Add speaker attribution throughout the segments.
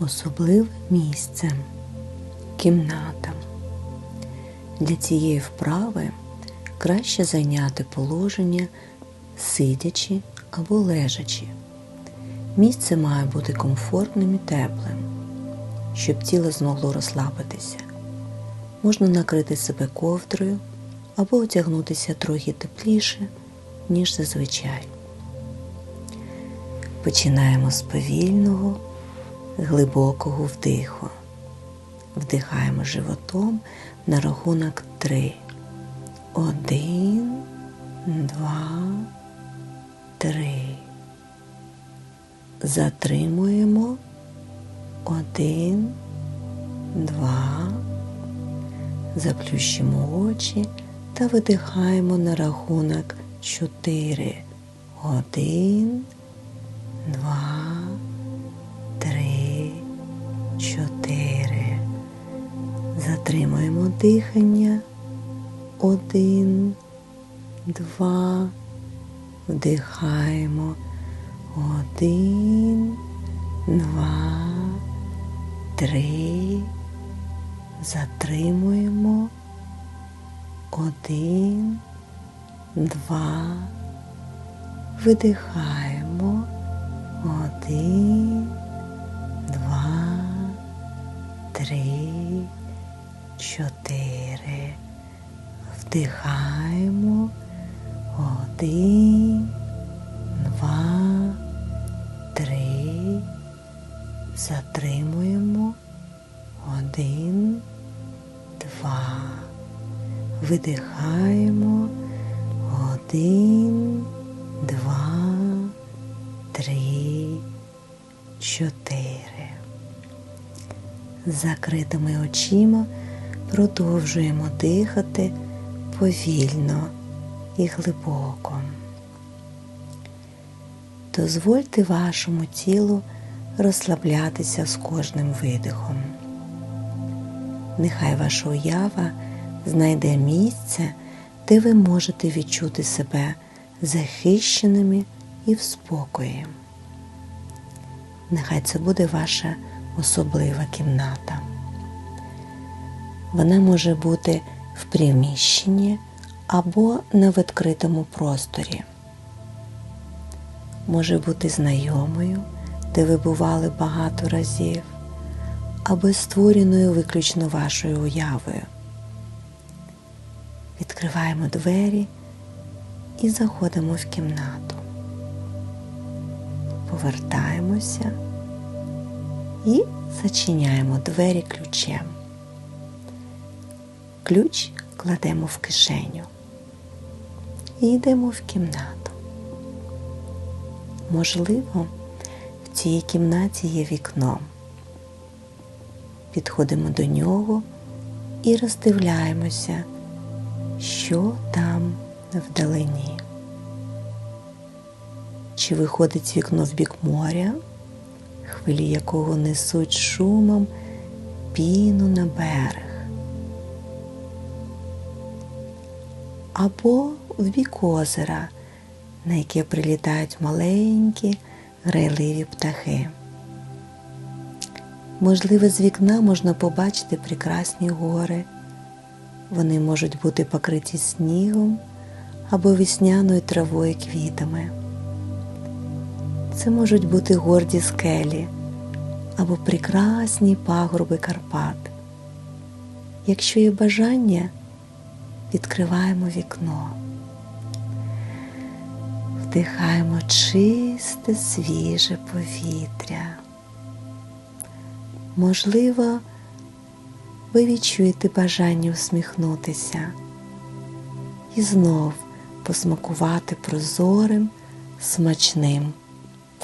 Speaker 1: особливе місце кімната. Для цієї вправи краще зайняти положення сидячи або лежачи. Місце має бути комфортним і теплим, щоб тіло змогло розслабитися. Можна накрити себе ковдрою або одягнутися трохи тепліше, ніж зазвичай. Починаємо з повільного, глибокого вдиху. Вдихаємо животом на рахунок три. Один, два, три. Затримуємо. Один, два. Заплющимо очі та видихаємо на рахунок чотири. Один, два, чотири. Затримуємо дихання. Один, два. Вдихаємо. Один, два, три. Затримуємо. Один, два. Видихаємо. Один, два, три, чотири. Вдихаємо. Один, два, три. Затримуємо. Один, два. Видихаємо. Один, два, три, чотири. З закритими очима продовжуємо дихати повільно і глибоко. Дозвольте вашому тілу розслаблятися з кожним видихом. Нехай ваша уява знайде місце, де ви можете відчути себе захищеними і в спокої. Нехай це буде ваша особлива кімната. Вона може бути в приміщенні або на відкритому просторі. Може бути знайомою, де ви бували багато разів, або створеною виключно вашою уявою. Відкриваємо двері і заходимо в кімнату. Повертаємося і зачиняємо двері ключем. Ключ кладемо в кишеню і йдемо в кімнату. Можливо, в цій кімнаті є вікно. Підходимо до нього і роздивляємося, що там вдалині. Чи виходить вікно в бік моря, хвилі якого несуть шумом піну на берег. Або в бік озера, на яке прилітають маленькі грайливі птахи. Можливо, з вікна можна побачити прекрасні гори. Вони можуть бути покриті снігом або весняною травою квітами. Це можуть бути горді скелі або прекрасні пагорби Карпат. Якщо є бажання, відкриваємо вікно, вдихаємо чисте, свіже повітря. Можливо, ви відчуєте бажання усміхнутися і знов посмакувати прозорим, смачним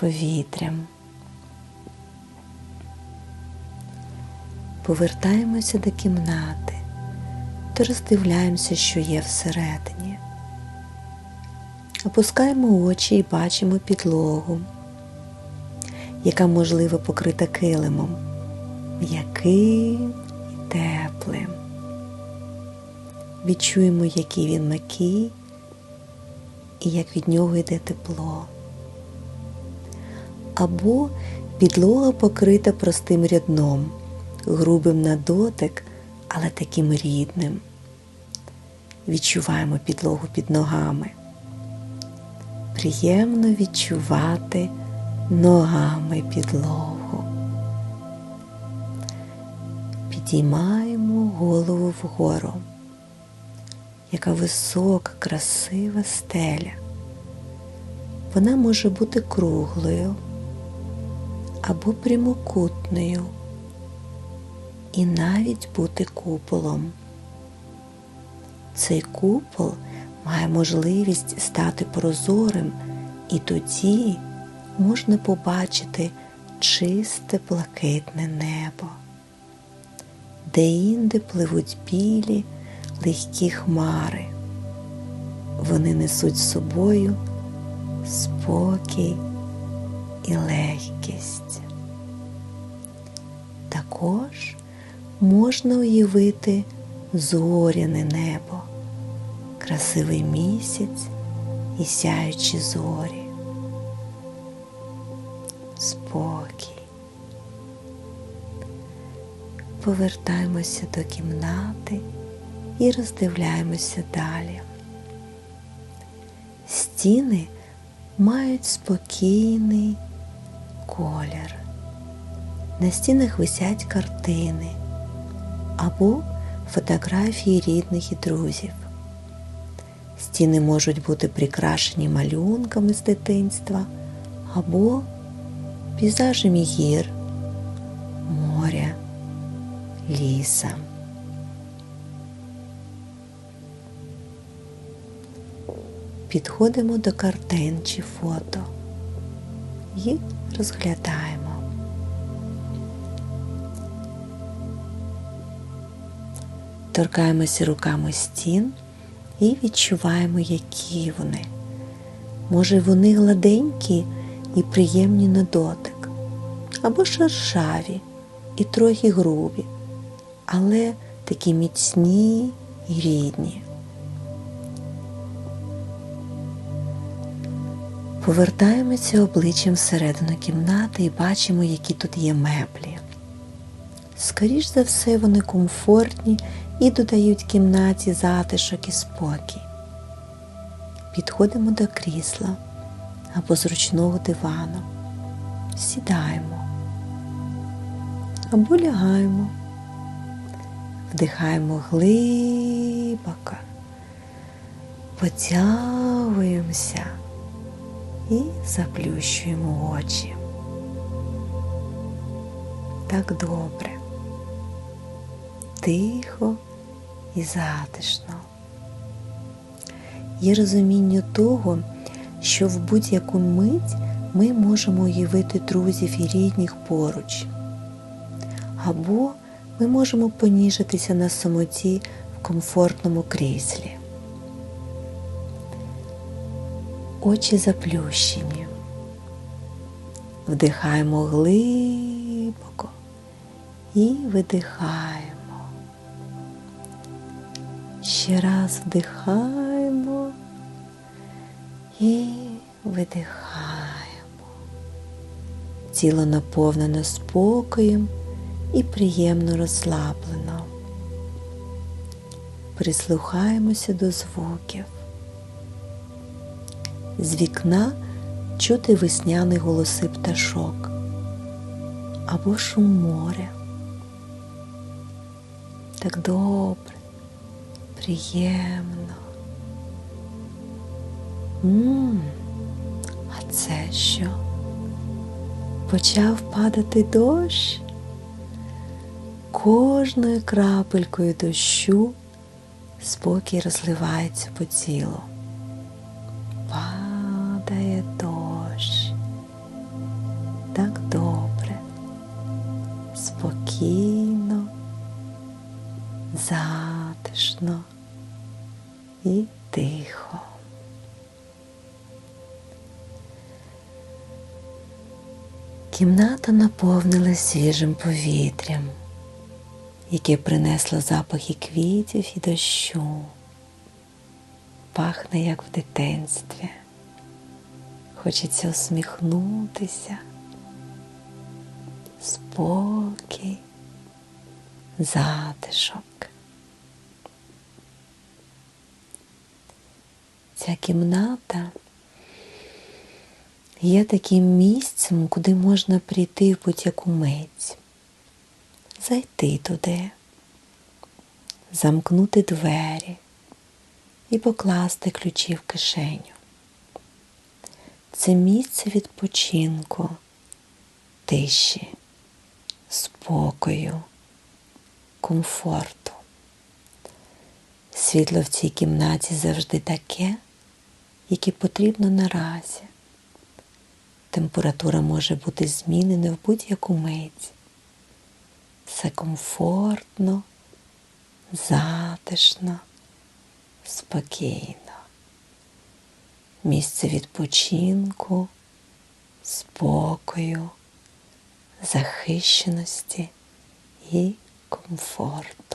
Speaker 1: повітрям. Повертаємося до кімнати та роздивляємося, що є всередині. Опускаємо очі і бачимо підлогу, яка можливо покрита килимом, м'яким і теплим. Відчуємо, який він м'який і як від нього йде тепло. або підлога покрита простим рядном, грубим на дотик, але таким рідним. Відчуваємо підлогу під ногами. Приємно відчувати ногами підлогу. Підіймаємо голову вгору. Яка висока, красива стеля. Вона може бути круглою або прямокутною і навіть бути куполом. Цей купол має можливість стати прозорим, і тоді можна побачити чисте блакитне небо, де-інде пливуть білі легкі хмари. Вони несуть з собою спокій і легкість. Також можна уявити зоряне небо, красивий місяць і сяючі зорі. Спокій. Повертаємося до кімнати і роздивляємося далі. Стіни мають спокійний колір. На стінах висять картини або фотографії рідних і друзів. Стіни можуть бути прикрашені малюнками з дитинства або пейзажами гір, моря, ліса. Підходимо до картин чи фото і розглядаємо. Торкаємося руками стін і відчуваємо, які вони. Може, вони гладенькі і приємні на дотик, або шершаві і трохи грубі, але такі міцні і рідні. Повертаємося обличчям всередину кімнати і бачимо, які тут є меблі. Скоріш за все, вони комфортні і додають кімнаті затишок і спокій. Підходимо до крісла або зручного дивану, сідаємо. Або лягаємо, вдихаємо глибоко, потягуємося і заплющуємо очі. Так добре, тихо і затишно. Є розуміння того, що в будь-яку мить ми можемо уявити друзів і рідних поруч, або ми можемо поніжитися на самоті в комфортному кріслі. Очі заплющені. Вдихаємо глибоко і видихаємо. Ще раз вдихаємо і видихаємо. Тіло наповнене спокоєм і приємно розслаблено. Прислухаємося до звуків. З вікна чути весняні голоси пташок або шум моря. Так добре, приємно. Мм, а це що? Почав падати дощ? Кожною крапелькою дощу спокій розливається по тілу. Падає дощ. Так добре, Кімната наповнилась свіжим повітрям, яке принесло запахи квітів і дощу. Пахне, як в дитинстві. Хочеться усміхнутися спокій, затишок. Ця кімната є таким місцем, куди можна прийти в будь-яку мить, зайти туди, замкнути двері і покласти ключі в кишеню. Це місце відпочинку, тиші, спокою, комфорту. Світло в цій кімнаті завжди таке, яке потрібно наразі. Температура може бути змінена в будь-яку мить. Все комфортно, затишно, спокійно. Місце відпочинку, спокою, захищеності і комфорту.